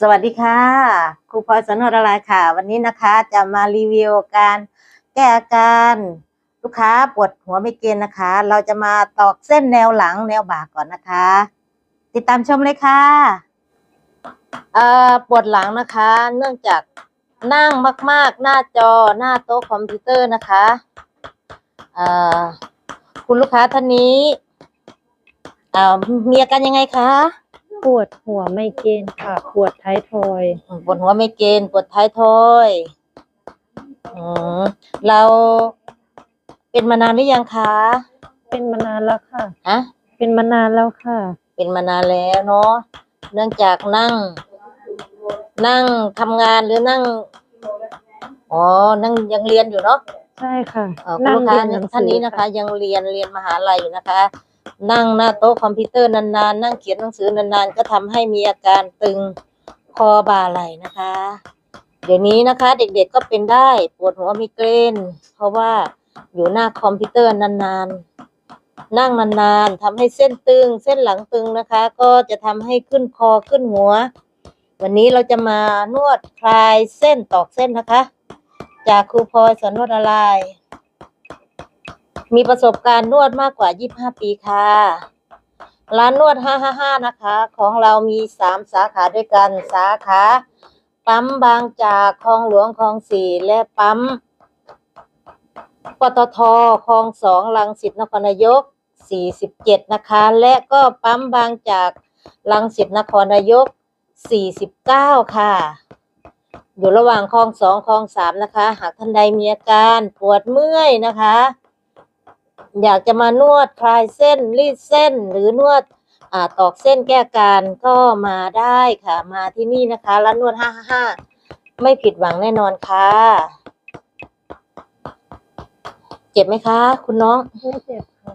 สวัสดีค่ะครูพลอยสนวดอะไรค่ะ วันนี้นะคะจะมารีวิวการแก้อาการลูกค้าปวดหัวไม่เกณฑ์นะคะ เราจะมาตอกเส้นแนวหลังแนวบ่าก่อนนะคะ ติดตามชมเลยค่ะเอ่อปวดหลังนะคะ เนื่องจากนั่งมาก ๆ หน้าจอหน้าโต๊ะคอมพิวเตอร์นะคะเอ่อคุณลูกค้าท่านนี้เอ่อมีอาการยังไงคะ ปวดหัวไมเกรนค่ะ ปวดท้ายทอยปวดหัวไม่เกณฑ์ปวดท้ายทอยอืมเราเป็นมานานหรือยังคะเป็นมานานแล้วค่ะฮะเป็นมานานแล้วค่ะ เป็นมานานแล้วเนาะเนื่องจากนั่ง นั่งทำงานหรือนั่งอ๋อนั่งยังเรียนอยู่เนาะใช่ค่ะเอ่อคุณลูกค้าเรียหงสือท่านนี้นะคะ ยังเรียนเรียนมหาลัยอยู่นะคะ นั่งหน้าโต๊ะคอมพิวเตอร์นานๆ นั่งเขียนหนังสือนานๆ ก็ทำให้มีอาการตึงคอบ่าไหล่นะคะ เดี๋ยวนี้นะคะ เด็กๆก็เป็นได้ปวดหัวมีเกรนเพราะว่าอยู่หน้าคอมพิวเตอร์นานๆ นั่งนานๆทำให้เส้นตึง เส้นหลังตึงนะคะ ก็จะทำให้ขึ้นคอขึ้นหัว วันนี้เราจะมานวดคลายเส้นตอกเส้นนะคะ จากครูพลอยสอนนวดอะไร มีประสบการณ์นวดมากกว่า 25 ปีค่ะ ร้านนวด 555 นะคะ ของเรามี 3 สาขาด้วยกัน สาขาปั๊มบางจากคลองหลวงคลองสี่และปั๊มปตทคลองสองลังสิตนครนายก 47 นะคะ และก็ปั๊มบางจากลังสิตนครนายก 49 ค่ะ อยู่ระหว่างคลองสองคลองสามนะคะ หากท่านใดมีอาการปวดเมื่อยนะคะ อยากจะมานวดคลายเส้นรีดเส้นหรือนวดอ่าตอกเส้นแก้อาการก็มาได้ค่ะมาที่นี่นะคะร้านนวดห้าห้าไม่ผิดหวังแน่นอนค่ะ เจ็บไหมคะ คุณน้องไม่เจ็บค่ะ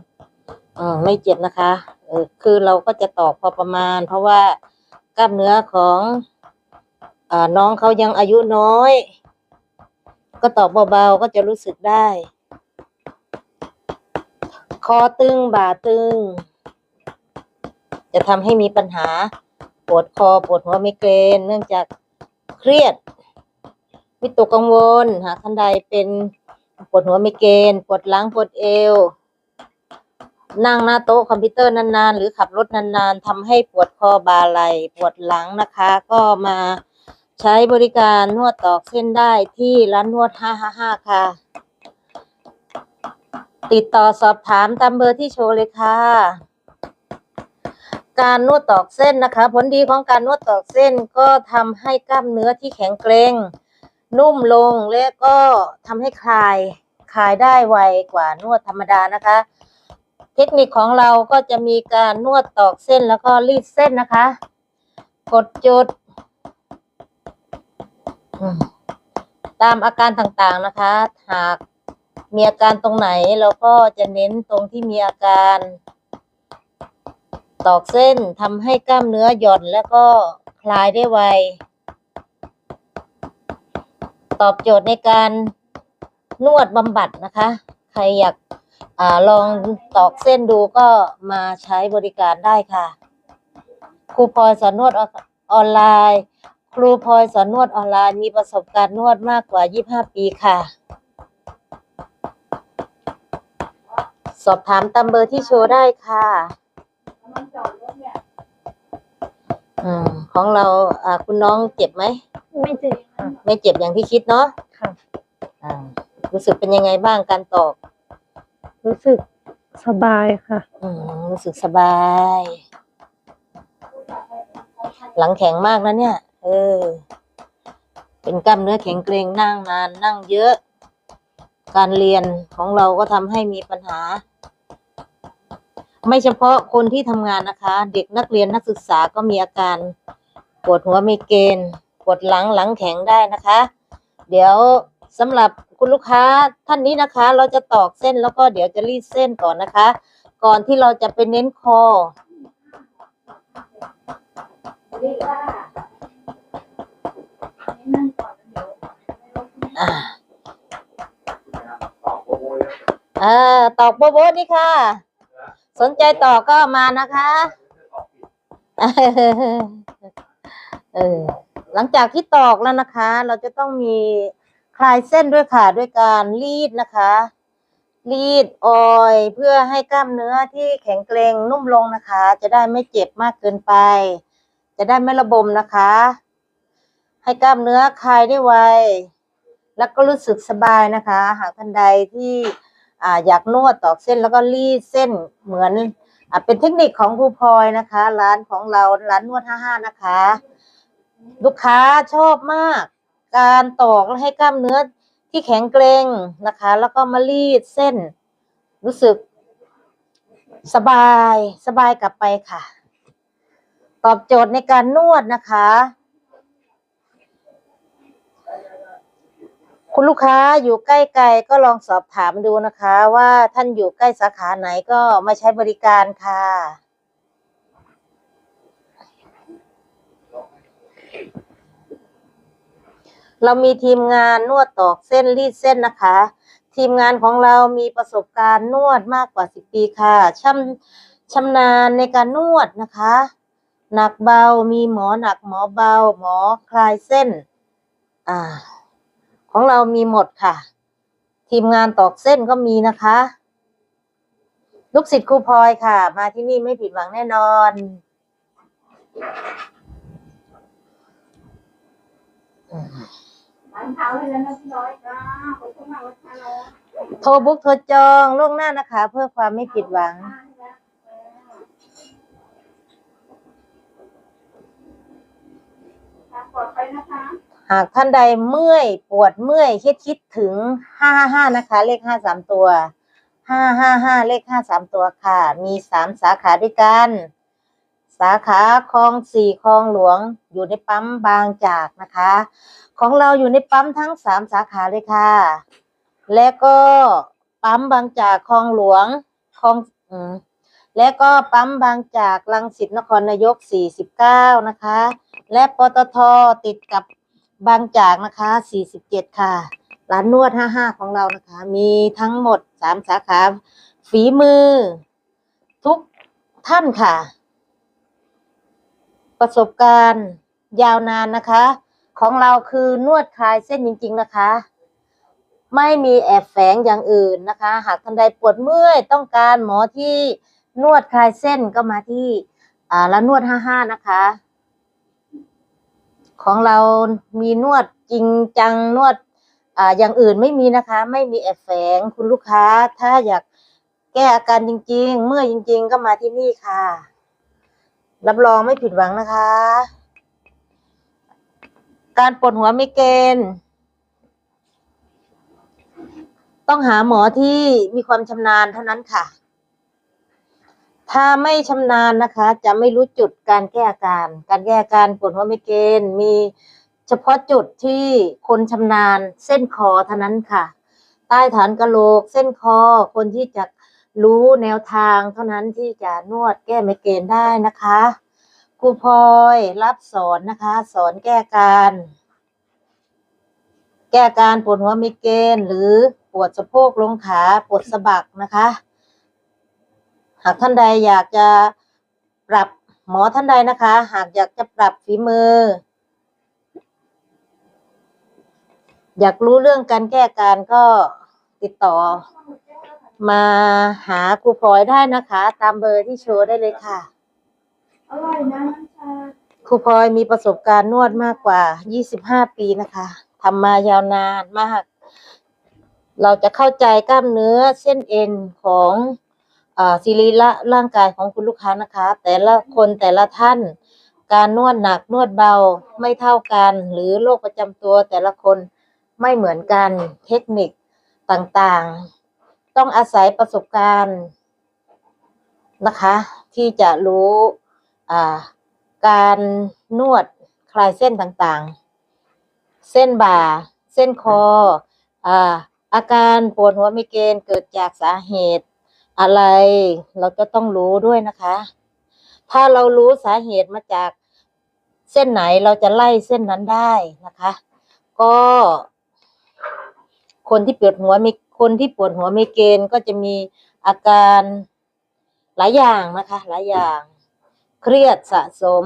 อืมไม่เจ็บนะคะเออคือเราก็จะตอกพอประมาณ เพราะว่ากล้ามเนื้อของอ่าน้องเขายังอายุน้อย ก็ตอกเบาๆก็จะรู้สึกได้ คอตึง บ่าตึง จะทำให้มีปัญหา ปวดคอปวดหัวไมเกรนเนื่องจากเครียด วิตกกังวล หากท่านใดเป็นปวดหัวไมเกรนปวดหลังปวดเอว นั่งหน้าโต๊ะคอมพิวเตอร์นานๆ หรือขับรถนานๆทำให้ปวดคอบ่าไหล่ปวดหลังนะคะ ก็มาใช้บริการนวดตอกเส้นได้ที่ร้านนวด 555 ค่ะ ติดต่อสอบถามตามเบอร์ที่โชว์เลยค่ะ การนวดตอกเส้นนะคะ ผลดีของการนวดตอกเส้นก็ทำให้กล้ามเนื้อที่แข็งเกร็งนุ่มลงและก็ทำให้คลายคลายได้ไวกว่านวดธรรมดานะคะ เทคนิคของเราก็จะมีการนวดตอกเส้นแล้วก็รีดเส้นนะคะ กดจุด ตามอาการต่างๆนะคะ หาก มีอาการตรงไหนเราก็จะเน้นตรงที่มีอาการ ตอกเส้นทำให้กล้ามเนื้อหย่อนแล้วก็คลายได้ไว ตอบโจทย์ในการนวดบำบัดนะคะ ใครอยากอลองตอกเส้นดูก็มาใช้บริการได้ค่ะ ครูพลอยสอนนวดอออนไลน์ ครูพลอยสอนนวดออนไลน์มีประสบการณ์นวดมากกว่า 25 ปีค่ะ สอบถามตามเบอร์ที่โชว์ได้ค่ะอืมของเราอ่าคุณน้องเจ็บไหม ไม่เจ็บค่ะ ไม่เจ็บอย่างที่คิดเนาะค่ะ อ่า รู้สึกเป็นยังไงบ้างการตอกรู้สึกสบายค่ะ อืมรู้สึกสบาย หลังแข็งมากนะเนี่ย เออ เป็นกล้ามเนื้อแข็งเกร็งนั่งนานนั่งเยอะ การเรียนของเราก็ทำให้มีปัญหา ไม่เฉพาะคนที่ทำงานนะคะ เด็กนักเรียนนักศึกษาก็มีอาการปวดหัวไมเกรนปวดหลังหลังแข็งได้นะคะ เดี๋ยวสำหรับคุณลูกค้าท่านนี้นะคะ เราจะตอกเส้นแล้วก็เดี๋ยวจะรีดเส้นก่อนนะคะ ก่อนที่เราจะไปเน้นคออ่า เออตอกโบโบนี่ค่ะ สนใจต่อก็มานะคะเออหลังจากที่ตอกแล้วนะคะ เราจะต้องมีคลายเส้นด้วยค่ะด้วยการรีดนะคะ รีดออยล์เพื่อให้กล้ามเนื้อที่แข็งเกร็งนุ่มลงนะคะ จะได้ไม่เจ็บมากเกินไป จะได้ไม่ระบมนะคะ ให้กล้ามเนื้อคลายได้ไวแล้วก็รู้สึกสบายนะคะ หากท่านใดที่ อ่าอยากนวดตอกเส้นแล้วก็รีดเส้นเหมือนอ่าเป็นเทคนิคของครูพลอยนะคะ ร้านของเราร้านนวด55นะคะ ลูกค้าชอบมาก การตอกและให้กล้ามเนื้อที่แข็งเกร็งนะคะ แล้วก็มารีดเส้น รู้สึก สบายสบายกลับไปค่ะ ตอบโจทย์ในการนวดนะคะ คุณลูกค้าอยู่ใกล้ไกลก็ลองสอบถามดูนะคะ ว่าท่านอยู่ใกล้สาขาไหนก็มาใช้บริการค่ะ เรามีทีมงานนวดตอกเส้นรีดเส้นนะคะ ทีมงานของเรามีประสบการณ์นวดมากกว่าสิบปีค่ะช่ำชำนาญในการนวดนะคะ หนักเบามีหมอหนักหมอเบา หมอคลายเส้น อ่า ของเรามีหมดค่ะ ทีมงานตอกเส้นก็มีนะคะ ลูกศิษย์ครูพลอยค่ะ มาที่นี่ไม่ผิดหวังแน่นอนร้านเท้าให้แล้วนะพี่น้อยจ้าขอบคุณมากเลยค่ะน้องโทรบุ๊กโทรจองล่วงหน้านะคะ เพื่อความไม่ผิดหวังค่ะปลอดภัยนะคะ หากท่านใดเมื่อยปวดเมื่อยคิดคิดถึงห้าห้านะคะ เลขห้าสามตัวห้าห้าห้าเลขห้าสามตัวค่ะ มีสามสาขาด้วยกัน สาขาคลองสี่คลองหลวง อยู่ในปั๊มบางจากนะคะ ของเราอยู่ในปั๊มทั้งสามสาขาเลยค่ะ และก็ปั๊มบางจากคลองหลวงคลองอืมและก็ปั๊มบางจากลังสิตนครนายก 49 นะคะ และปตทติดกับ บางจากนะคะ47ค่ะ ร้านนวด 55 ของเรานะคะ มีทั้งหมด 3 สาขา ฝีมือ ทุกท่านค่ะ ประสบการณ์ยาวนานนะคะ ของเราคือนวดคลายเส้นจริง ๆนะคะ ไม่มีแอบแฝงอย่างอื่นนะคะ หากท่านใดปวดเมื่อยต้องการหมอที่นวดคลายเส้นก็มาที่ร้านนวด 55 นะคะ ของเรามีนวดจริงจังนวดอ่าอย่างอื่นไม่มีนะคะ ไม่มีแอบแฝงคุณลูกค้า ถ้าอยากแก้อาการจริง ๆ เมื่อยจริง ๆ ก็มาที่นี่ค่ะ รับรองไม่ผิดหวังนะคะ การปวดหัวไม่เกรนต้องหาหมอที่มีความชำนาญเท่านั้นค่ะ ถ้าไม่ชำนาญนะคะ จะไม่รู้จุดการแก้อาการ การแก้อาการปวดหัวไมเกรนมีเฉพาะจุดที่คนชำนาญเส้นคอเท่านั้นค่ะ ใต้ฐานกะโหลก เส้นคอคนที่จะรู้แนวทางเท่านั้นที่จะนวดแก้ไมเกรนได้นะคะครูพลอยรับสอนนะคะ สอนแก้การ แก้การปวดหัวไมเกรนหรือปวดสะโพกลงขาปวดสะบักนะคะ หากท่านใดอยากจะปรับหมอท่านใดนะคะ หากอยากจะปรับฝีมือ อยากรู้เรื่องการแก้อาการก็ติดต่อ มาหาครูพลอยได้นะคะ ตามเบอร์ที่โชว์ได้เลยค่ะอร่อยนะน้ำชาครูพลอยมีประสบการณ์นวดมากกว่า 25 ปีนะคะทำมายาวนานมาก เราจะเข้าใจกล้ามเนื้อเส้นเอ็นของ สิริละร่างกายของคุณลูกค้านะคะ แต่ละคนแต่ละท่าน การนวดหนักนวดเบาไม่เท่ากัน หรือโรคประจำตัวแต่ละคนไม่เหมือนกันเทคนิคต่างๆ ต้องอาศัยประสบการณ์นะคะ ที่จะรู้อ่าการนวดคลายเส้นต่างๆ เส้นบ่า เส้นคออ่าอาการปวดหัวไมเกรนเกิดจากสาเหตุ อะไรเราจะต้องรู้ด้วยนะคะ ถ้าเรารู้สาเหตุมาจากเส้นไหนเราจะไล่เส้นนั้นได้นะคะ ก็ คนที่ปวดหัวมีคนที่ปวดหัวไมเกรนก็จะมีอาการหลายอย่างนะคะ หลายอย่าง เครียดสะสม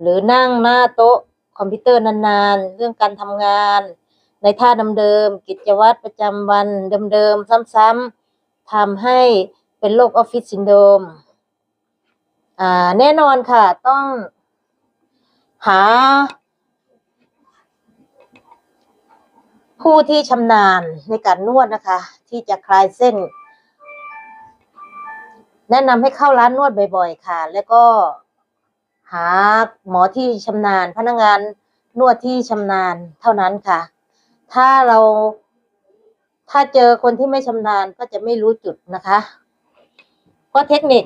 หรือนั่งหน้าโต๊ะคอมพิวเตอร์นานๆ เรื่องการทำงาน ในท่าเดิมๆกิจวัตรประจำวันเดิมๆซ้ำๆ ทำให้เป็นโรคออฟฟิศซินโดรมอ่าแน่นอนค่ะต้องหา ผู้ที่ชำนาญในการนวดนะคะ ที่จะคลายเส้น แนะนำให้เข้าร้านนวดบ่อยๆ ค่ะ แล้วก็หาหมอที่ชำนาญพนักงานนวดที่ชำนาญเท่านั้นค่ะ ถ้าเรา ถ้าเจอคนที่ไม่ชำนาญก็จะไม่รู้จุดนะคะก็เทคนิค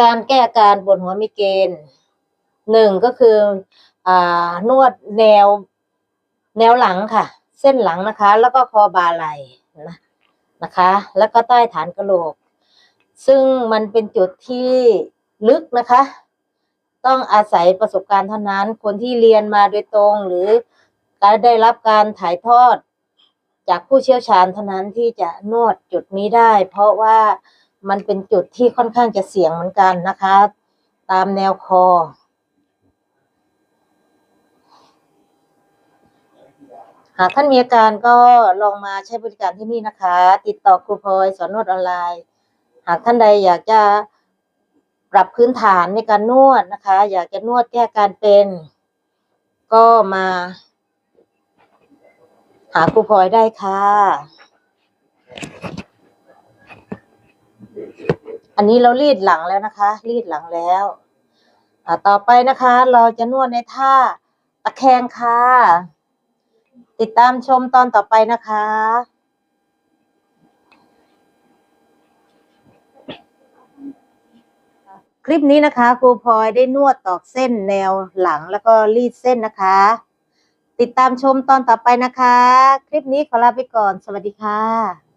การแก้อาการปวดหัวมิเกรนหนึ่งก็คืออ่านวดแนว แนวหลังค่ะ เส้นหลังนะคะ แล้วก็คอบ่าไหล่นะนะคะ แล้วก็ใต้ฐานกระโหลก ซึ่งมันเป็นจุดที่ลึกนะคะ ต้องอาศัยประสบการณ์เท่านั้น คนที่เรียนมาโดยตรงหรือ การได้รับการถ่ายทอดจากผู้เชี่ยวชาญเท่านั้นที่จะนวดจุดนี้ได้ เพราะว่ามันเป็นจุดที่ค่อนข้างจะเสี่ยงเหมือนกันนะคะ ตามแนวคอ หากท่านมีอาการก็ลองมาใช้บริการที่นี่นะคะ ติดต่อครูพลอยสอนนวดออนไลน์ หากท่านใดอยากจะปรับพื้นฐานในการนวดนะคะ อยากจะนวดแก้การเป็น ก็มา หาครูพลอยได้ค่ะ อันนี้เรารีดหลังแล้วนะคะ รีดหลังแล้วอ่าต่อไปนะคะ เราจะนวดในท่าตะแคงค่ะ ติดตามชมตอนต่อไปนะคะคลิปนี้นะคะครูพลอยได้นวดตอกเส้นแนวหลังแล้วก็รีดเส้นนะคะ ติดตามชมตอนต่อไปนะคะ คลิปนี้ขอลาไปก่อน สวัสดีค่ะ